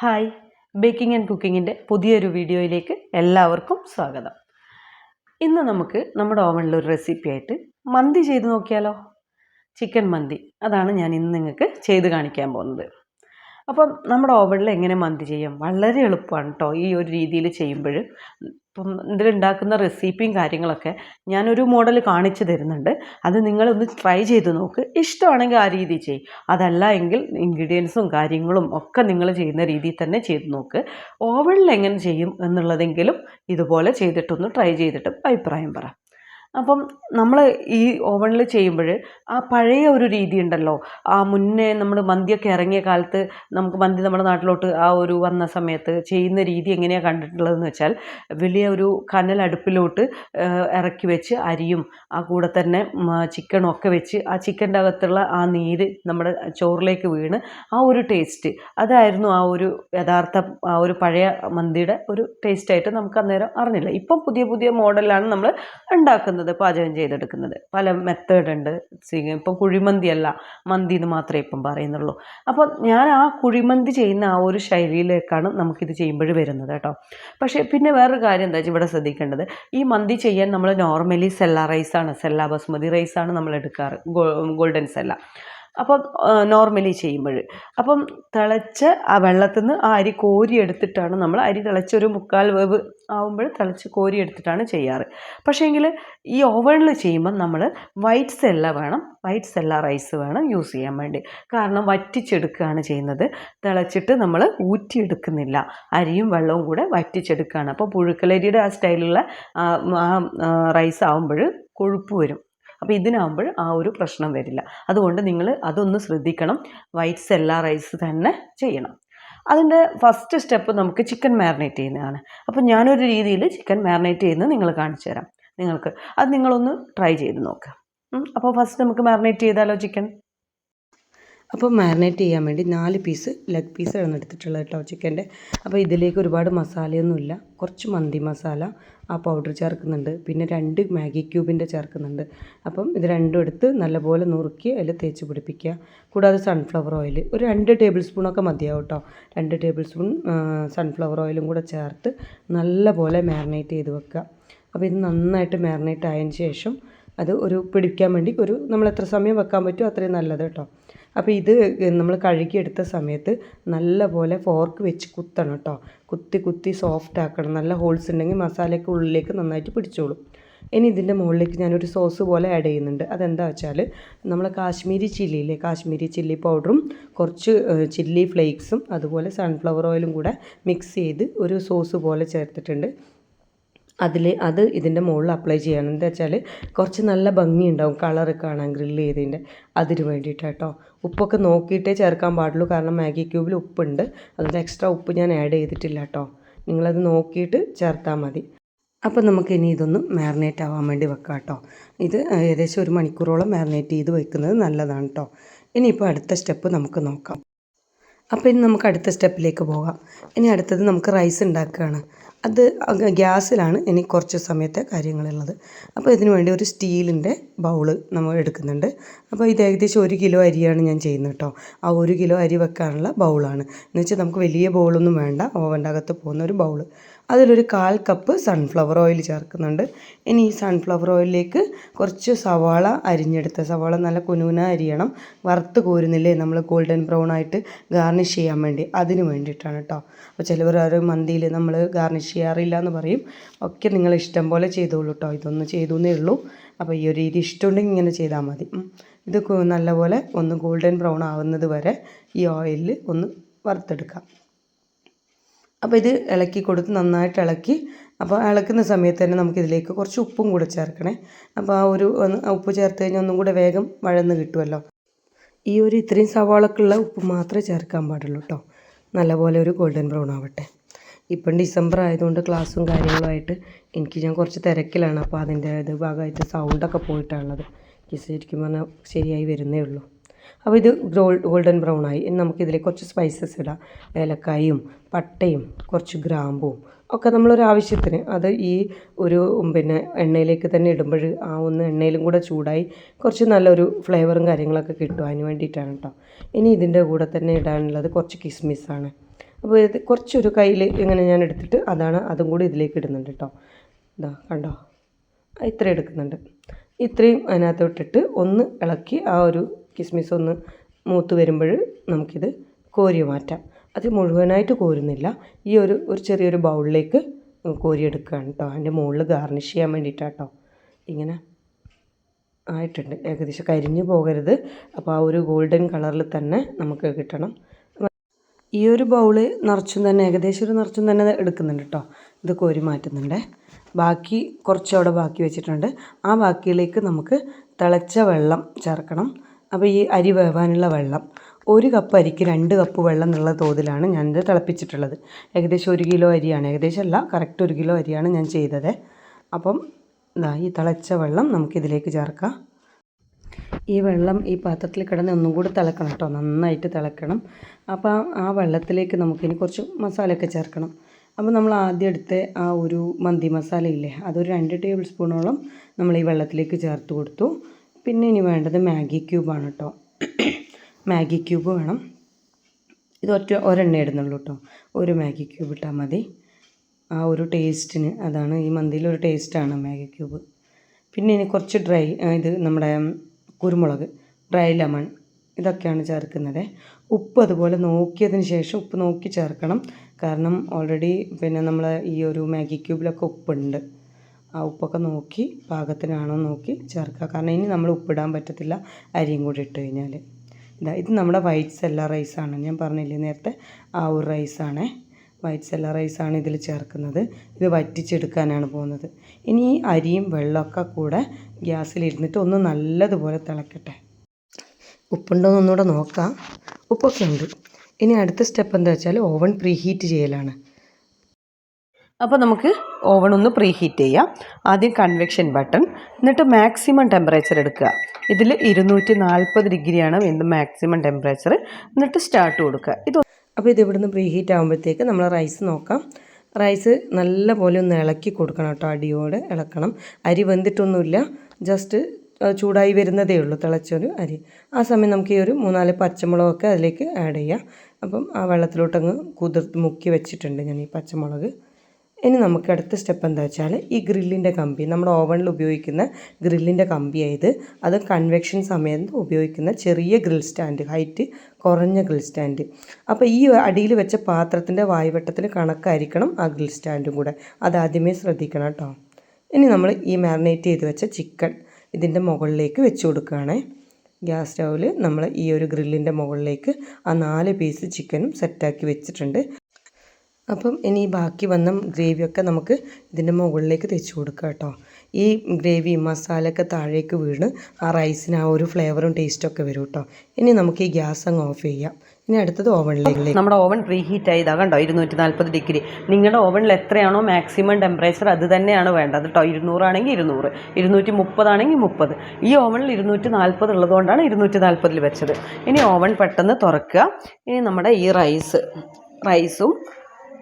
Hi baking and കുക്കിങ്ങിന്റെ പുതിയൊരു വീഡിയോയിലേക്ക് എല്ലാവർക്കും സ്വാഗതം. ഇന്ന് നമുക്ക് നമ്മുടെ ഓവനിൽ ഒരു റെസിപ്പി ആയിട്ട് മന്തി ചെയ്ത് നോക്കിയാലോ? ചിക്കൻ മന്തി. അതാണ് ഞാൻ ഇന്ന് നിങ്ങൾക്ക് ചെയ്ത് കാണിക്കാൻ പോകുന്നത്. അപ്പം നമ്മുടെ ഓവനിൽ എങ്ങനെ മന്തി ചെയ്യാം? വളരെ എളുപ്പമാണ് കേട്ടോ ഈ ഒരു രീതിയിൽ ചെയ്യുമ്പോൾ. ഇപ്പം ഇതിലുണ്ടാക്കുന്ന റെസിപ്പിയും കാര്യങ്ങളൊക്കെ ഞാനൊരു മോഡൽ കാണിച്ചു തരുന്നുണ്ട്. അത് നിങ്ങളൊന്ന് ട്രൈ ചെയ്ത് നോക്ക്. ഇഷ്ടമാണെങ്കിൽ ആ രീതി ചെയ്യും. അതല്ല എങ്കിൽ ഇൻഗ്രീഡിയൻസും കാര്യങ്ങളും ഒക്കെ നിങ്ങൾ ചെയ്യുന്ന രീതിയിൽ തന്നെ ചെയ്ത് നോക്ക്. ഓവനിൽ എങ്ങനെ ചെയ്യും എന്നുള്ളതെങ്കിലും ഇതുപോലെ ചെയ്തിട്ടൊന്ന് ട്രൈ ചെയ്തിട്ട് അഭിപ്രായം പറ. അപ്പം നമ്മൾ ഈ ഓവനിൽ ചെയ്യുമ്പോൾ ആ പഴയ ഒരു രീതി ഉണ്ടല്ലോ ആ മുന്നേ നമ്മൾ മന്തിയൊക്കെ ഇറങ്ങിയ കാലത്ത് നമുക്ക് മന്തി നമ്മുടെ നാട്ടിലോട്ട് ആ ഒരു വന്ന സമയത്ത് ചെയ്യുന്ന രീതി എങ്ങനെയാണ് കണ്ടിട്ടുള്ളതെന്ന് വെച്ചാൽ വലിയ ഒരു കനൽ അടുപ്പിലോട്ട് ഇറക്കി വെച്ച് അരിയും ആ കൂടെ തന്നെ ചിക്കനും ഒക്കെ വെച്ച് ആ ചിക്കന്റെ അകത്തുള്ള ആ നീര് നമ്മുടെ ചോറിലേക്ക് വീണ് ആ ഒരു ടേസ്റ്റ്. അതായിരുന്നു ആ ഒരു യഥാർത്ഥ ആ ഒരു പഴയ മന്തിയുടെ ഒരു ടേസ്റ്റായിട്ട് നമുക്ക് അന്നേരം അറിഞ്ഞില്ല. ഇപ്പം പുതിയ പുതിയ മോഡലാണ് നമ്മൾ ഉണ്ടാക്കുന്നത്. പാചകം ചെയ്തെടുക്കുന്നത്. പല മെത്തേഡ് ഉണ്ട്. ഇപ്പം കുഴിമന്തി അല്ല മന്തി എന്ന് മാത്രമേ ഇപ്പം പറയുന്നുള്ളൂ. അപ്പോൾ ഞാൻ ആ കുഴിമന്തി ചെയ്യുന്ന ആ ഒരു ശൈലിയിലേക്കാണ് നമുക്കിത് ചെയ്യുമ്പോൾ വരുന്നത് കേട്ടോ. പക്ഷേ പിന്നെ വേറൊരു കാര്യം എന്താ വെച്ചാൽ ഇവിടെ ശ്രദ്ധിക്കേണ്ടത്. ഈ മന്തി ചെയ്യാൻ നമ്മൾ നോർമലി സെല്ല റൈസാണ് സെല്ല ബസ്മതി റൈസാണ് നമ്മൾ എടുക്കാറ് ഗോൾഡൻ സെല്ല അപ്പം നോർമലി ചെയ്യുമ്പോൾ. അപ്പം തിളച്ച ആ വെള്ളത്തിൽ നിന്ന് ആ അരി കോരി എടുത്തിട്ടാണ് നമ്മൾ അരി തിളച്ചൊരു മുക്കാൽ വേവ് ആവുമ്പോൾ തിളച്ച് കോരി എടുത്തിട്ടാണ് ചെയ്യാറ്. പക്ഷേങ്കിൽ ഈ ഓവണിൽ ചെയ്യുമ്പം നമ്മൾ വൈറ്റ് സെല്ല വേണം വൈറ്റ് സെല്ല റൈസ് വേണം യൂസ് ചെയ്യാൻ വേണ്ടി. കാരണം വറ്റിച്ചെടുക്കുകയാണ് ചെയ്യുന്നത്. തിളച്ചിട്ട് നമ്മൾ ഊറ്റിയെടുക്കുന്നില്ല. അരിയും വെള്ളവും കൂടെ വറ്റിച്ചെടുക്കുകയാണ്. അപ്പോൾ പുഴുക്കലരിയുടെ ആ സ്റ്റൈലുള്ള റൈസ് ആവുമ്പോൾ കൊഴുപ്പ് വരും. അപ്പോൾ ഇതിനാകുമ്പോൾ ആ ഒരു പ്രശ്നം വരില്ല. അതുകൊണ്ട് നിങ്ങൾ അതൊന്ന് ശ്രദ്ധിക്കണം. വൈറ്റ് സെല്ല റൈസ് തന്നെ ചെയ്യണം. അതിന്റെ ഫസ്റ്റ് സ്റ്റെപ്പ് നമുക്ക് ചിക്കൻ മാരിനേറ്റ് ചെയ്യുന്നതാണ്. അപ്പോൾ ഞാനൊരു രീതിയിൽ ചിക്കൻ മാരിനേറ്റ് ചെയ്യുന്നത് നിങ്ങൾ കാണിച്ചു തരാം. നിങ്ങൾക്ക്. അത് നിങ്ങളൊന്ന് ട്രൈ ചെയ്ത് നോക്കുക അപ്പോൾ ഫസ്റ്റ് നമുക്ക് മാരിനേറ്റ് ചെയ്താലോ ചിക്കൻ അപ്പോൾ മാരിനേറ്റ് ചെയ്യാൻ വേണ്ടി നാല് പീസ് ലെഗ് പീസാണ് എടുത്തിട്ടുള്ളത് കേട്ടോ ചിക്കന്റെ അപ്പോൾ ഇതിലേക്ക് ഒരുപാട് മസാലയൊന്നുമില്ല. കുറച്ച് മന്തി മസാല ആ പൗഡർ ചേർക്കുന്നുണ്ട്. പിന്നെ രണ്ട് മാഗി ക്യൂബിന്റെ ചേർക്കുന്നുണ്ട്. അപ്പം ഇത് രണ്ടും എടുത്ത് നല്ലപോലെ നുറുക്കി അതിൽ തേച്ച് പിടിപ്പിക്കുക. കൂടാതെ സൺഫ്ലവർ ഓയിൽ ഒരു രണ്ട് ടേബിൾ സ്പൂണൊക്കെ മതിയാവും കേട്ടോ രണ്ട് ടേബിൾ സ്പൂൺ സൺഫ്ലവർ ഓയിലും കൂടെ ചേർത്ത് നല്ലപോലെ മാരിനേറ്റ് ചെയ്ത് വെക്കുക. അപ്പോൾ ഇത് നന്നായിട്ട് മാരിനേറ്റ് ആയതിന് ശേഷം അത് ഒരു പിടിക്കാൻ വേണ്ടി ഒരു നമ്മൾ എത്ര സമയം വെക്കാൻ പറ്റുമോ അത്രയും നല്ലത് കേട്ടോ അപ്പോൾ ഇത് നമ്മൾ കഴുകിയെടുത്ത സമയത്ത് നല്ലപോലെ ഫോർക്ക് വെച്ച് കുത്തണം കേട്ടോ. കുത്തി കുത്തി സോഫ്റ്റ് ആക്കണം. നല്ല ഹോൾസ് ഉണ്ടെങ്കിൽ മസാലയൊക്കെ ഉള്ളിലേക്ക് നന്നായിട്ട് പിടിച്ചോളും. ഇനി ഇതിന്റെ മുകളിലേക്ക് ഞാനൊരു സോസ് പോലെ ആഡ് ചെയ്യുന്നുണ്ട്. അതെന്താ വെച്ചാൽ നമ്മൾ കാശ്മീരി ചില്ലിയില്ലേ? കാശ്മീരി ചില്ലി പൗഡറും കുറച്ച് ചില്ലി ഫ്ലേക്സും അതുപോലെ സൺഫ്ലവർ ഓയിലും കൂടെ മിക്സ് ചെയ്ത് ഒരു സോസ് പോലെ ചേർത്തിട്ടുണ്ട്. അതിൽ അത് ഇതിന്റെ മുകളിൽ അപ്ലൈ ചെയ്യണം. എന്താ വെച്ചാൽ കുറച്ച് നല്ല ഭംഗിയുണ്ടാവും കളർ കാണാൻ ഗ്രില്ല് ചെയ്തതിന്റെ അതിന് വേണ്ടിയിട്ട് കേട്ടോ ഉപ്പൊക്കെ നോക്കിയിട്ടേ ചേർക്കാൻ പാടുള്ളൂ. കാരണം മാഗി ക്യൂബിൽ ഉപ്പുണ്ട്. അതുകൊണ്ട് എക്സ്ട്രാ ഉപ്പ് ഞാൻ ആഡ് ചെയ്തിട്ടില്ല കേട്ടോ നിങ്ങളത് നോക്കിയിട്ട് ചേർത്താൽ മതി. അപ്പോൾ നമുക്ക് ഇനി ഇതൊന്ന് മാറിനേറ്റ് ആവാൻ വേണ്ടി വെക്കാം കേട്ടോ ഇത് ഏകദേശം ഒരു മണിക്കൂറോളം മാറിനേറ്റ് ചെയ്ത് വെക്കുന്നത് നല്ലതാണ് കേട്ടോ ഇനിയിപ്പോൾ അടുത്ത സ്റ്റെപ്പ് നമുക്ക് നോക്കാം. അപ്പോൾ ഇനി നമുക്ക് അടുത്ത സ്റ്റെപ്പിലേക്ക് പോകാം. ഇനി അടുത്തത് നമുക്ക് റൈസ് ഉണ്ടാക്കുകയാണ്. അത് ഗ്യാസിലാണ് ഇനി കുറച്ച് സമയത്തെ കാര്യങ്ങളുള്ളത്. അപ്പോൾ ഇതിന് വേണ്ടി ഒരു സ്റ്റീലിന്റെ ബൗൾ നമ്മൾ എടുക്കുന്നുണ്ട്. അപ്പോൾ ഇത് ഏകദേശം ഒരു കിലോ അരിയാണ് ഞാൻ ചെയ്യുന്നത് കേട്ടോ. ആ ഒരു കിലോ അരി വെക്കാനുള്ള ബൗളാണ്. എന്ന് വെച്ചാൽ നമുക്ക് വലിയ ബൗളൊന്നും വേണ്ട. ഓവന്റെ അകത്ത് പോകുന്ന ഒരു ബൗൾ. അതിലൊരു കാൽ കപ്പ് സൺഫ്ലവർ ഓയിൽ ചേർക്കുന്നുണ്ട്. ഇനി ഈ സൺഫ്ലവർ ഓയിലിലേക്ക് കുറച്ച് സവാള അരിഞ്ഞെടുത്ത സവാള നല്ല കുനുകുന അരിയണം. വറുത്ത് കോരുന്നില്ലേ? നമ്മൾ ഗോൾഡൻ ബ്രൗൺ ആയിട്ട് ഗാർണിഷ് ചെയ്യാൻ വേണ്ടി. അതിന് വേണ്ടിയിട്ടാണ് കേട്ടോ അപ്പോൾ ചിലവർ ഒരു മന്തിയിൽ നമ്മൾ ഗാർണിഷ് ചെയ്യാറില്ല എന്ന് പറയും. ഒക്കെ നിങ്ങൾ ഇഷ്ടം പോലെ ചെയ്തോളൂ കേട്ടോ ഇതൊന്ന് ചെയ്തു എന്നേ ഉള്ളൂ. അപ്പോൾ ഈ ഒരു രീതി ഇഷ്ടമുണ്ടെങ്കിൽ ഇങ്ങനെ ചെയ്താൽ മതി. ഇത് നല്ലപോലെ ഒന്ന് ഗോൾഡൻ ബ്രൗൺ ആവുന്നത് വരെ ഈ ഓയിലിൽ ഒന്ന് വറുത്തെടുക്കാം. അപ്പോൾ ഇത് ഇളക്കി കൊടുത്ത് നന്നായിട്ട് ഇളക്കി. അപ്പോൾ ഇളക്കുന്ന സമയത്ത് തന്നെ നമുക്കിതിലേക്ക് കുറച്ച് ഉപ്പും കൂടെ ചേർക്കണേ. അപ്പോൾ ആ ഒരു ഉപ്പ് ചേർത്ത് കഴിഞ്ഞാൽ ഒന്നും കൂടെ വേഗം വഴന്ന് കിട്ടുമല്ലോ ഈ ഒരു ഇത്രയും സവാളക്കുള്ള ഉപ്പ് മാത്രമേ ചേർക്കാൻ പാടുള്ളൂ കേട്ടോ നല്ലപോലെ ഒരു ഗോൾഡൻ ബ്രൗൺ ആവട്ടെ. ഇപ്പം ഡിസംബർ ആയതുകൊണ്ട് ക്ലാസ്സും കാര്യങ്ങളുമായിട്ട് എനിക്ക് ഞാൻ കുറച്ച് തിരക്കിലാണ്. അപ്പോൾ അതിന്റെ ഇത് ഭാഗമായിട്ട് സൗണ്ടൊക്കെ പോയിട്ടാണുള്ളത് ശരിക്കും പറഞ്ഞാൽ ശരിയായി വരുന്നേ ഉള്ളൂ. അപ്പോൾ ഇത് ഗോൾഡൻ ബ്രൗൺ ആയി. ഇനി നമുക്കിതിലേക്ക് കുറച്ച് സ്പൈസസ് ഇടാം. ഏലക്കായും പട്ടയും കുറച്ച് ഗ്രാമ്പും ഒക്കെ നമ്മളൊരു ആവശ്യത്തിന്. അത് ഈ ഒരു പിന്നെ എണ്ണയിലേക്ക് തന്നെ ഇടുമ്പോൾ ആ ഒന്ന് എണ്ണയിലും കൂടെ ചൂടായി കുറച്ച് നല്ലൊരു ഫ്ലേവറും കാര്യങ്ങളൊക്കെ കിട്ടും അതിന് വേണ്ടിയിട്ടാണ് കേട്ടോ ഇനി ഇതിന്റെ കൂടെ തന്നെ ഇടാനുള്ളത് കുറച്ച് കിസ്മിസാണ് അപ്പോൾ ഇത് കുറച്ചൊരു കയ്യിൽ ഇങ്ങനെ ഞാൻ എടുത്തിട്ട് അതാണ് അതും കൂടി ഇതിലേക്ക് ഇടുന്നുണ്ട് കേട്ടോ ഇതാ കണ്ടോ? ഇത്ര എടുക്കുന്നുണ്ട്. ഇത്രയും അതിനകത്തോട്ടിട്ട് ഒന്ന് ഇളക്കി ആ ഒരു കിസ്മിസ് ഒന്ന് മൂത്ത് വരുമ്പോൾ നമുക്കിത് കോരി മാറ്റാം. അത് മുഴുവനായിട്ട് കോരുന്നില്ല. ഈ ഒരു ഒരു ചെറിയൊരു ബൗളിലേക്ക് കോരിയെടുക്കുകയാണ് കേട്ടോ അതിന്റെ മുകളിൽ ഗാർണിഷ് ചെയ്യാൻ വേണ്ടിയിട്ടാണ് കേട്ടോ ഇങ്ങനെ ആയിട്ടുണ്ട്. ഏകദേശം കരിഞ്ഞു പോകരുത്. അപ്പോൾ ആ ഒരു ഗോൾഡൻ കളറിൽ തന്നെ നമുക്ക് കിട്ടണം. ഈ ഒരു ബൗൾ നിറച്ചും തന്നെ ഏകദേശം ഒരു നിറച്ചും തന്നെ എടുക്കുന്നുണ്ട് കേട്ടോ ഇത് കോരി മാറ്റുന്നുണ്ട്. ബാക്കി കുറച്ച് അവിടെ ബാക്കി വെച്ചിട്ടുണ്ട്. ആ ബാക്കിയിലേക്ക് നമുക്ക് തിളച്ച വെള്ളം ചേർക്കണം. അപ്പോൾ ഈ അരി വേവാനുള്ള വെള്ളം ഒരു കപ്പ് അരിക്ക് രണ്ട് കപ്പ് വെള്ളം എന്നുള്ള തോതിലാണ് ഇത് തിളപ്പിച്ചിട്ടുള്ളത്. ഏകദേശം ഒരു കിലോ അരിയാണ്. ഏകദേശം അല്ല കറക്റ്റ് ഒരു കിലോ അരിയാണ് ഞാൻ ചെയ്തത്. അപ്പം ഇതാ ഈ തിളച്ച വെള്ളം നമുക്കിതിലേക്ക് ചേർക്കാം. ഈ വെള്ളം ഈ പാത്രത്തിൽ കിടന്ന് ഒന്നും കൂടി തിളക്കണം കേട്ടോ. നന്നായിട്ട് തിളക്കണം. അപ്പോൾ ആ വെള്ളത്തിലേക്ക് നമുക്കിനി കുറച്ച് മസാലയൊക്കെ ചേർക്കണം. അപ്പോൾ നമ്മൾ ആദ്യം എടുത്ത് ആ ഒരു മന്തി മസാല ഇല്ലേ അതൊരു രണ്ട് ടേബിൾ സ്പൂണോളം നമ്മൾ ഈ വെള്ളത്തിലേക്ക് ചേർത്ത് കൊടുത്തു. പിന്നെ ഇനി വേണ്ടത് മാഗി ക്യൂബാണ് കേട്ടോ മാഗി ക്യൂബ് വേണം. ഇത് ഒറ്റ ഒരെണ്ണേ ഇടുന്നുള്ളൂ കേട്ടോ ഒരു മാഗി ക്യൂബ് ഇട്ടാൽ മതി. ആ ഒരു ടേസ്റ്റിന് അതാണ് ഈ മന്തിയിലൊരു ടേസ്റ്റാണ് മാഗി ക്യൂബ്. പിന്നെ ഇനി കുറച്ച് ഡ്രൈ ഇത് നമ്മുടെ കുരുമുളക് ഡ്രൈ ലെമൺ ഇതൊക്കെയാണ് ചേർക്കുന്നത്. ഉപ്പ് അതുപോലെ നോക്കിയതിന് ശേഷം ഉപ്പ് നോക്കി ചേർക്കണം. കാരണം ഓൾറെഡി പിന്നെ നമ്മൾ ഈ ഒരു മാഗി ക്യൂബിലൊക്കെ ഉപ്പുണ്ട്. ആ ഉപ്പൊക്കെ നോക്കി പാകത്തിനാണോ നോക്കി ചേർക്കുക. കാരണം ഇനി നമ്മൾ ഉപ്പിടാൻ പറ്റത്തില്ല അരിയും കൂടി ഇട്ട് കഴിഞ്ഞാൽ. ഇതാ ഇത് നമ്മുടെ വൈറ്റ് സെല്ല റൈസാണ് ഞാൻ പറഞ്ഞില്ലേ നേരത്തെ ആ ഒരു റൈസാണ് വൈറ്റ് സെല്ല റൈസാണ് ഇതിൽ ചേർക്കുന്നത്. ഇത് വറ്റിച്ചെടുക്കാനാണ് പോകുന്നത്. ഇനി ഈ അരിയും വെള്ളമൊക്കെ കൂടെ ഗ്യാസിലിരുന്നിട്ട് ഒന്ന് നല്ലതുപോലെ തിളക്കട്ടെ. ഉപ്പുണ്ടോ എന്നൊന്നുകൂടെ നോക്കാം. ഉപ്പൊക്കെ ഉണ്ട്. ഇനി അടുത്ത സ്റ്റെപ്പ് എന്താ വെച്ചാൽ ഓവൻ പ്രീഹീറ്റ് ചെയ്യലാണ്. അപ്പോൾ നമുക്ക് ഓവൺ ഒന്ന് പ്രീ ഹീറ്റ് ചെയ്യാം. ആദ്യം കൺവെക്ഷൻ ബട്ടൺ എന്നിട്ട് മാക്സിമം ടെമ്പറേച്ചർ എടുക്കുക. ഇതിൽ ഇരുന്നൂറ്റി നാൽപ്പത് ഡിഗ്രിയാണ് എന്ത് മാക്സിമം ടെമ്പറേച്ചർ എന്നിട്ട് സ്റ്റാർട്ട് കൊടുക്കുക. ഇത് അപ്പോൾ ഇത് ഇവിടുന്ന് പ്രീ ഹീറ്റ് ആകുമ്പോഴത്തേക്ക് നമ്മൾ റൈസ് നോക്കാം. റൈസ് നല്ല പോലെ ഒന്ന് ഇളക്കി കൊടുക്കണം കേട്ടോ അടിയോടെ ഇളക്കണം. അരി വെന്തിട്ടൊന്നുമില്ല ജസ്റ്റ് ചൂടായി വരുന്നതേ ഉള്ളൂ തിളച്ചൊരു അരി. ആ സമയം നമുക്ക് ഈ ഒരു മൂന്നാൽ പച്ചമുളകൊക്കെ അതിലേക്ക് ആഡ് ചെയ്യാം. അപ്പം ആ വെള്ളത്തിലോട്ടങ്ങ് കുതിർത്ത് മുക്കി വെച്ചിട്ടുണ്ട് ഞാൻ ഈ പച്ചമുളക്. ഇനി നമുക്ക് അടുത്ത സ്റ്റെപ്പ് എന്താ വെച്ചാൽ ഈ ഗ്രില്ലിന്റെ കമ്പി നമ്മുടെ ഓവനിൽ ഉപയോഗിക്കുന്ന ഗ്രില്ലിന്റെ കമ്പിയായത്. അത് കൺവെക്ഷൻ സമയത്ത് ഉപയോഗിക്കുന്ന ചെറിയ ഗ്രിൽ സ്റ്റാൻഡ് ഹൈറ്റ് കുറഞ്ഞ ഗ്രിൽ സ്റ്റാൻഡ്. അപ്പോൾ ഈ അടിയിൽ വെച്ച പാത്രത്തിന്റെ വായുവട്ടത്തിന് കണക്കായിരിക്കണം ആ ഗ്രിൽ സ്റ്റാൻഡും കൂടെ. അതാദ്യമേ ശ്രദ്ധിക്കണം കേട്ടോ. ഇനി നമ്മൾ ഈ മാറിനേറ്റ് ചെയ്ത് വെച്ച ചിക്കൻ ഇതിന്റെ മുകളിലേക്ക് വെച്ച് കൊടുക്കുകയാണേ. ഗ്യാസ് സ്റ്റൗവിൽ നമ്മൾ ഈ ഒരു ഗ്രില്ലിന്റെ മുകളിലേക്ക് ആ നാല് പീസ് ചിക്കനും സെറ്റാക്കി വെച്ചിട്ടുണ്ട്. അപ്പം ഇനി ബാക്കി വന്ന ഗ്രേവിയൊക്കെ നമുക്ക് ഇതിന്റെ മുകളിലേക്ക് തെച്ച് കൊടുക്കുക കേട്ടോ. ഈ ഗ്രേവി മസാലയൊക്കെ താഴേക്ക് വീണ് ആ റൈസിന് ആ ഒരു ഫ്ലേവറും ടേസ്റ്റൊക്കെ വരും കേട്ടോ. ഇനി നമുക്ക് ഈ ഗ്യാസ് അങ്ങ് ഓഫ് ചെയ്യാം. ഇനി അടുത്തത് ഓവനിലേക്ക്. നമ്മുടെ ഓവൻ പ്രീ ഹീറ്റ് ആയതാ കണ്ടോ? ഇരുന്നൂറ്റി നാൽപ്പത് ഡിഗ്രി. നിങ്ങളുടെ ഓവനിൽ എത്രയാണോ മാക്സിമം ടെമ്പറേച്ചർ അത് തന്നെയാണ് വേണ്ടത് കേട്ടോ. ഇരുന്നൂറാണെങ്കിൽ ഇരുന്നൂറ് ഇരുന്നൂറ്റി മുപ്പതാണെങ്കിൽ മുപ്പത്. ഈ ഓവനിൽ ഇരുന്നൂറ്റി നാൽപ്പത് ഉള്ളതുകൊണ്ടാണ് ഇരുന്നൂറ്റി നാൽപ്പതിൽ വെച്ചത്. ഇനി ഓവൻ പെട്ടെന്ന് തുറക്കുക. ഇനി നമ്മുടെ ഈ റൈസ് റൈസും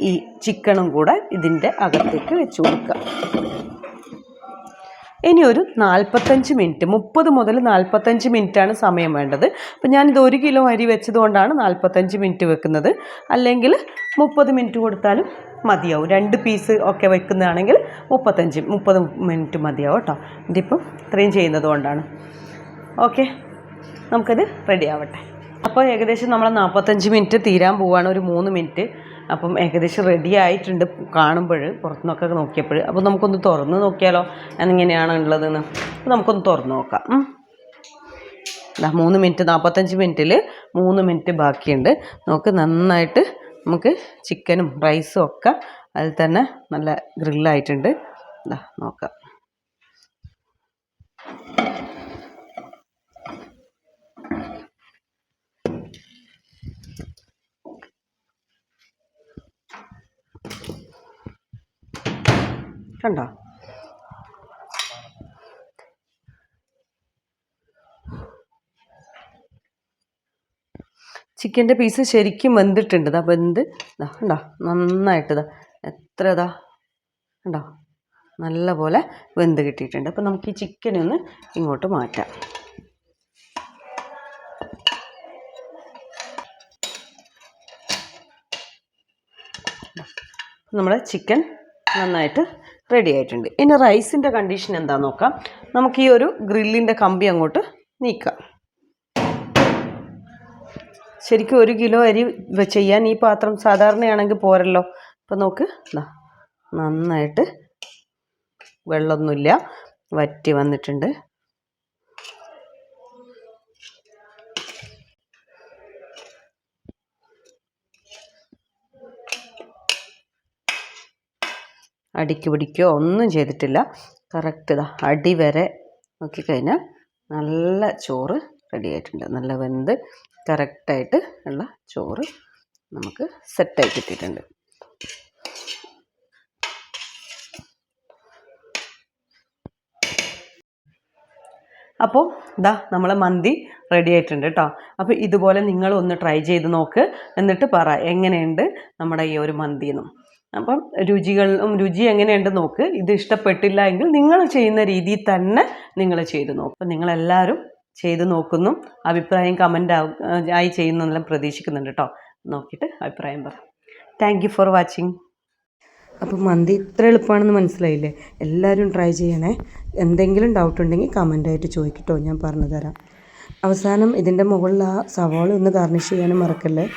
ഈ ചിക്കണും കൂടെ ഇതിന്റെ അകത്തേക്ക് വെച്ച് കൊടുക്കുക. ഇനി ഒരു നാൽപ്പത്തഞ്ച് മിനിറ്റ് മുപ്പത് മുതൽ നാൽപ്പത്തഞ്ച് മിനിറ്റാണ് സമയം വേണ്ടത്. അപ്പം ഞാനിത് ഒരു കിലോ അരി വെച്ചതുകൊണ്ടാണ് നാൽപ്പത്തഞ്ച് മിനിറ്റ് വെക്കുന്നത്. അല്ലെങ്കിൽ മുപ്പത് മിനിറ്റ് കൊടുത്താലും മതിയാവും. രണ്ട് പീസ് ഒക്കെ വെക്കുന്നതാണെങ്കിൽ മുപ്പത്തഞ്ച് മുപ്പത് മിനിറ്റ് മതിയാവും കേട്ടോ. ഇതിപ്പം ഇത്രയും ചെയ്യുന്നത് കൊണ്ടാണ്. ഓക്കെ നമുക്കത് റെഡി ആവട്ടെ. അപ്പോൾ ഏകദേശം നമ്മൾ നാൽപ്പത്തഞ്ച് മിനിറ്റ് തീരാൻ പോവുകയാണ് ഒരു മൂന്ന് മിനിറ്റ്. അപ്പം ഏകദേശം റെഡി ആയിട്ടുണ്ട് കാണുമ്പോൾ പുറത്തുനിന്നൊക്കെ നോക്കിയപ്പോൾ. അപ്പോൾ നമുക്കൊന്ന് തുറന്ന് നോക്കിയാലോ? എങ്ങനെയാണ് ഉള്ളതെന്ന്. നമുക്കൊന്ന് തുറന്ന് നോക്കാം. മൂന്ന് മിനിറ്റ് നാൽപ്പത്തഞ്ച് മിനിറ്റിൽ മൂന്ന് മിനിറ്റ് ബാക്കിയുണ്ട്. നമുക്ക് നന്നായിട്ട് നമുക്ക് ചിക്കനും റൈസും ഒക്കെ അതിൽ തന്നെ നല്ല ഗ്രില്ലായിട്ടുണ്ട് നോക്കാം. കണ്ടോ? ചിക്കന്റെ പീസ് ശരിക്കും വെന്തിട്ടുണ്ട്. ഇതാ വെന്ത്. ഇതാ കണ്ടോ? നന്നായിട്ട് ഇതാ എത്ര ഇതാ കണ്ടോ? നല്ല പോലെ വെന്ത് കിട്ടിയിട്ടുണ്ട്. അപ്പോൾ നമുക്ക് ഈ ചിക്കനെ ഒന്ന് ഇങ്ങോട്ട് മാറ്റാം. നമ്മുടെ ചിക്കൻ നന്നായിട്ട് റെഡി ആയിട്ടുണ്ട്. ഇനി റൈസിന്റെ കണ്ടീഷൻ എന്താ നോക്കാം. നമുക്ക് ഈ ഒരു ഗ്രില്ലിന്റെ കമ്പി അങ്ങോട്ട് നീക്കാം. ശരിക്കും ഒരു കിലോ അരി ചെയ്യാൻ ഈ പാത്രം സാധാരണയാണെങ്കിൽ പോരല്ലോ. അപ്പം നോക്ക് നന്നായിട്ട് വെള്ളമൊന്നുമില്ല. വറ്റി വന്നിട്ടുണ്ട്. അടിക്ക് പിടിക്കുകയോ ഒന്നും ചെയ്തിട്ടില്ല. കറക്റ്റ് ഇതാ. അടി വരെ നോക്കിക്കഴിഞ്ഞാൽ നല്ല ചോറ് റെഡി ആയിട്ടുണ്ട്. നല്ല വെന്ത് കറക്റ്റായിട്ട് ഉള്ള ചോറ് നമുക്ക് സെറ്റായി കിട്ടിയിട്ടുണ്ട്. അപ്പോൾ ഇതാ നമ്മളെ മന്തി റെഡി ആയിട്ടുണ്ട് കേട്ടോ അപ്പോൾ ഇതുപോലെ നിങ്ങൾ ഒന്ന് ട്രൈ ചെയ്ത് നോക്ക്. എന്നിട്ട് പറ എങ്ങനെയുണ്ട് നമ്മുടെ ഈ ഒരു മന്തി എന്നും അപ്പം രുചികളും രുചി എങ്ങനെയുണ്ട് നോക്ക്. ഇത് ഇഷ്ടപ്പെട്ടില്ല എങ്കിൽ നിങ്ങൾ ചെയ്യുന്ന രീതിയിൽ തന്നെ നിങ്ങൾ ചെയ്ത് നോക്കും. അപ്പം നിങ്ങളെല്ലാവരും ചെയ്ത് നോക്കുന്നു. അഭിപ്രായം കമന്റ് ആയി ചെയ്യുന്നെല്ലാം പ്രതീക്ഷിക്കുന്നുണ്ട് കേട്ടോ. നോക്കിയിട്ട് അഭിപ്രായം പറ. താങ്ക് യു ഫോർ വാച്ചിങ് അപ്പം മന്തി ഇത്ര എളുപ്പമാണെന്ന് മനസ്സിലായില്ലേ? എല്ലാവരും ട്രൈ ചെയ്യണേ. എന്തെങ്കിലും ഡൗട്ട് ഉണ്ടെങ്കിൽ കമന്റായിട്ട് ചോദിക്കട്ടോ. ഞാൻ പറഞ്ഞു തരാം അവസാനം ഇതിന്റെ മുകളിൽ ആ സവാള ഒന്ന് ഗാർണിഷ് ചെയ്യാനും മറക്കല്ലേ?